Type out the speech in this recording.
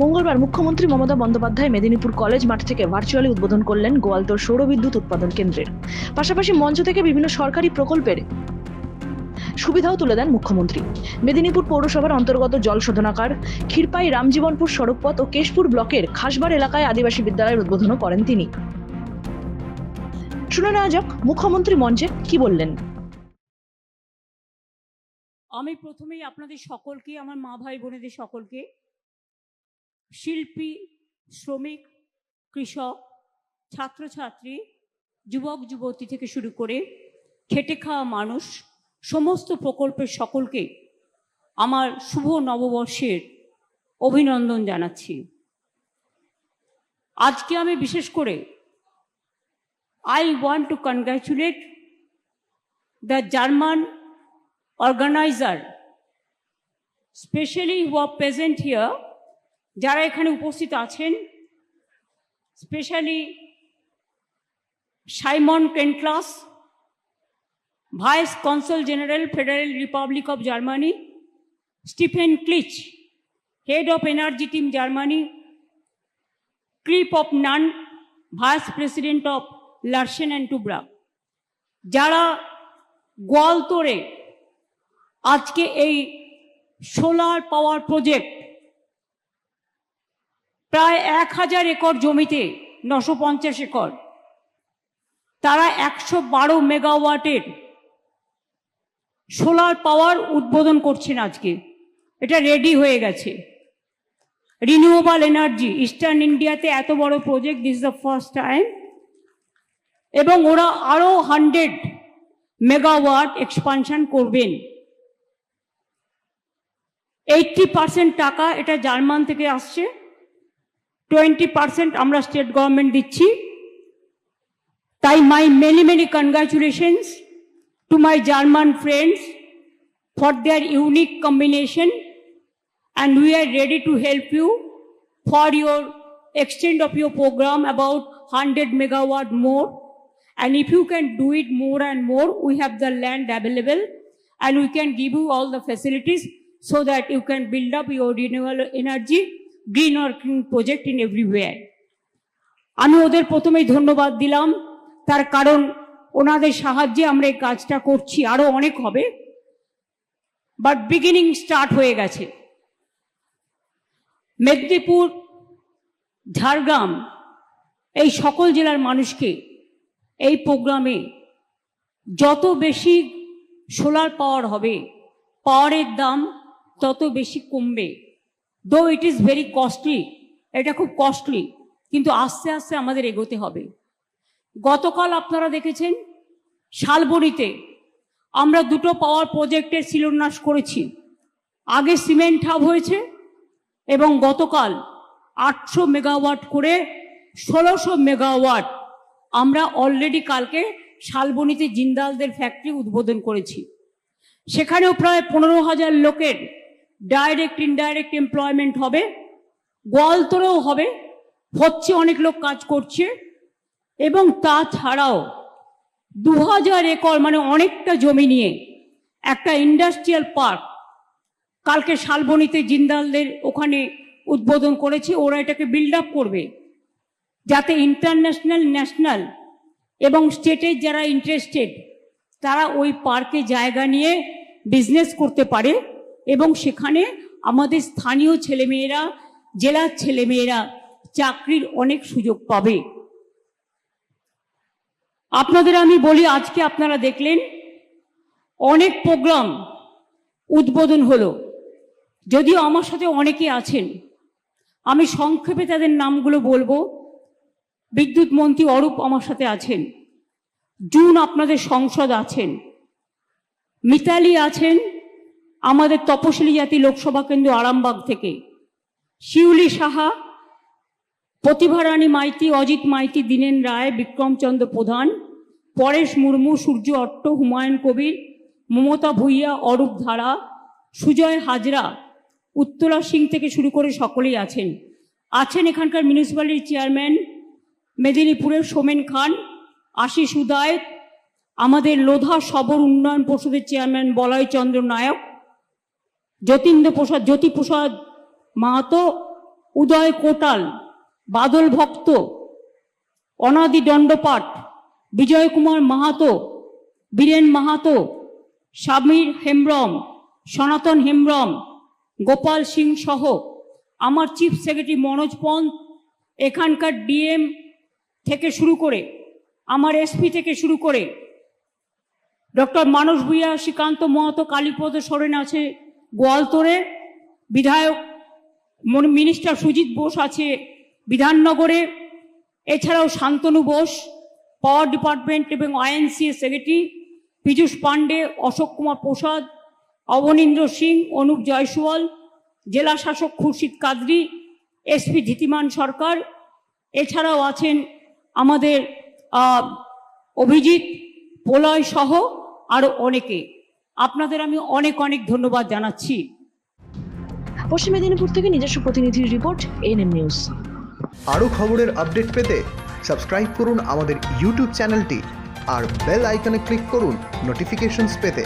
মঙ্গলবার মুখ্যমন্ত্রী মমতা বন্দ্যোপাধ্যায় মেদিনীপুর কলেজ মাঠ থেকে ভার্চুয়ালি উদ্বোধন করলেন গোয়ালতোড় সৌরবিদ্যুৎ উৎপাদন কেন্দ্রের। পাশাপাশি মঞ্চ থেকে বিভিন্ন সরকারি প্রকল্পের সুবিধাও তুলে দেন মুখ্যমন্ত্রী। মেদিনীপুর পৌরসভার অন্তর্গত জল শোধনাগার ক্ষীরপাই, রামজীবনপুর সড়কপথ ও কেশপুর ব্লকের খাসবার এলাকায় আদিবাসী বিদ্যালয়ের উদ্বোধনও করেন তিনি। শুনে নেওয়া যাক মুখ্যমন্ত্রী মঞ্চে কি বললেন। আমি প্রথমেই আপনাদের সকলকে, আমার মা ভাই বোনেদের সকলকে শিল্পী শ্রমিক কৃষক ছাত্রছাত্রী যুবক যুবতী থেকে শুরু করে খেটে খাওয়া মানুষ সমস্ত প্রকল্পের সকলকে আমার শুভ নববর্ষের অভিনন্দন জানাচ্ছি। আজকে আমি বিশেষ করে I want to congratulate the German organiser specially who are present here, যারা এখানে উপস্থিত আছেন specially Simon কেনক্লাস vice consul general federal republic of Germany Stephen ক্লিচ head of energy team Germany clip of naan vice president of Larsen and Toubro যারা গোয়ালতোড়ে আজকে এই solar power project প্রায় এক হাজার একর জমিতে নশো পঞ্চাশ একর। তারা একশো বারো মেগাওয়াটের সোলার পাওয়ার উদ্বোধন করছেন আজকে। এটা রেডি হয়ে গেছে। রিনিউয়েবল এনার্জি, ইস্টার্ন ইন্ডিয়াতে এত বড় project, this the first time. এবং ওরা আরও হান্ড্রেড মেগাওয়াট এক্সপানশন করবেন। এইটটি পার্সেন্ট টাকা এটা জার্মান থেকে আসছে। টোয়েন্টি পার্সেন্ট আমরা স্টেট গভর্নমেন্ট দিচ্ছি তাই my many many congratulations to my German friends for their unique combination and we are ready to help you for your extent of your program about 100 megawatt more and if you can do it more and more we have the land available and we can give you all the facilities so that you can build up your renewable energy or clean project in everywhere. আমি ওদের প্রথমেই ধন্যবাদ দিলাম। তার কারণ ওনাদের সাহায্যে আমরা এই কাজটা করছি। আরও অনেক হবে। বাট বিগিনিং স্টার্ট হয়ে গেছে। মেদিনীপুর, ঝাড়গ্রাম, এই সকল জেলার মানুষকে এই প্রোগ্রামে যত বেশি সোলার পাওয়ার হবে, পাওয়ারের দাম তত বেশি কমবে। দো ইট ইজ ভেরি কস্টলি এটা খুব কস্টলি কিন্তু আস্তে আস্তে আমাদের এগোতে হবে। গতকাল আপনারা দেখেছেন, শালবনিতে আমরা দুটো পাওয়ার প্রজেক্টের শিলান্যাস করেছি। আগে সিমেন্ট হাব হয়েছে এবং গতকাল আটশো মেগাওয়াট করে ষোলোশো মেগাওয়াট আমরা অলরেডি কালকে শালবনিতে জিন্দালদের ফ্যাক্টরি উদ্বোধন করেছি। সেখানেও প্রায় পনেরো হাজার লোকের ডাইরেক্ট ইনডাইরেক্ট এমপ্লয়মেন্ট হবে গোয়ালতরেও হবে, হচ্ছে অনেক লোক কাজ করছে, এবং তাছাড়াও দু হাজার একর মানে অনেকটা জমি নিয়ে একটা ইন্ডাস্ট্রিয়াল পার্ক কালকে শালবনিতে জিন্দালদের ওখানে উদ্বোধন করেছে, ওরা এটাকে বিল্ড আপ করবে, যাতে ইন্টারন্যাশনাল ন্যাশনাল এবং স্টেটের যারা ইন্টারেস্টেড তারা ওই পার্কে জায়গা নিয়ে বিজনেস করতে পারে। এবং সেখানে আমাদের স্থানীয় ছেলেমেয়েরা, জেলার ছেলেমেয়েরা চাকরির অনেক সুযোগ পাবে। আপনাদের আমি বলি, আজকে আপনারা দেখলেন, অনেক প্রোগ্রাম উদ্বোধন হলো। যদিও আমার সাথে অনেকে আছেন, আমি সংক্ষেপে তাদের নামগুলো বলব। বিদ্যুৎ মন্ত্রী অরূপ আমার সাথে আছেন, জুন আপনাদের সংসদ আছেন, মিতালি আছেন আমাদের তপশিলি জাতি লোকসভা কেন্দ্র আরামবাগ থেকে। শিউলি সাহা, প্রতিভারানী মাইতি, অজিত মাইতি, দীনেন রায়, বিক্রমচন্দ্র প্রধান, পরেশ মুর্মু, সূর্য অট্ট, হুমায়ুন কবির, মমতা ভূঁইয়া, অরূপ ধারা, সুজয় হাজরা, উত্তরা সিং থেকে শুরু করে সকলেই আছেন। আছেন এখানকার মিউনিসিপ্যালিটির চেয়ারম্যান, মেদিনীপুরের সোমেন খান, আশিস উদয়, আমাদের লোধা সবর উন্নয়ন পরিষদের চেয়ারম্যান বলয় চন্দ্র নায়ক যতীন্দ্র প্রসাদ জ্যোতিপ্রসাদ মাহাতো, উদয় কোটাল, বাদল ভক্ত, অনাদি দণ্ডপাঠ বিজয় কুমার মাহাতো, বীরেন মাহাতো, স্বামীর হেমব্রম, সনাতন হেমব্রম, গোপাল সিং সহ। আমার চিফ সেক্রেটারি মনোজ পন্ত এখানকার ডিএম থেকে শুরু করে, আমার এসপি থেকে শুরু করে, ডক্টর মানস ভূঁইয়া, শ্রীকান্ত মহাতো, কালীপদ সোরেন আছে গোয়ালতোড়ে বিধায়ক মিনিস্টার সুজিত বোস আছে বিধাননগরে, এছাড়াও শান্তনু বোস, পাওয়ার ডিপার্টমেন্ট এবং আইএনসি সেক্রেটারি, পীযূষ পাণ্ডে, অশোক কুমার প্রসাদ, অবনীন্দ্র সিং, অনুপ জয়সওয়াল, জেলা শাসক খুরশিদ কাদরি, এসপি ধীতিমান সরকার, এছাড়াও আছেন আমাদের অভিজিৎ প্রলয় সহ আরও অনেকে। আপনাদের আমি অনেক অনেক ধন্যবাদ জানাচ্ছি। পশ্চিম মেদিনীপুর থেকে নিজস্ব প্রতিনিধির রিপোর্ট এনএম নিউজ। আরও খবরের আপডেট পেতে সাবস্ক্রাইব করুন আমাদের ইউটিউব চ্যানেলটি আর বেল আইকনে ক্লিক করুন নোটিফিকেশনস পেতে।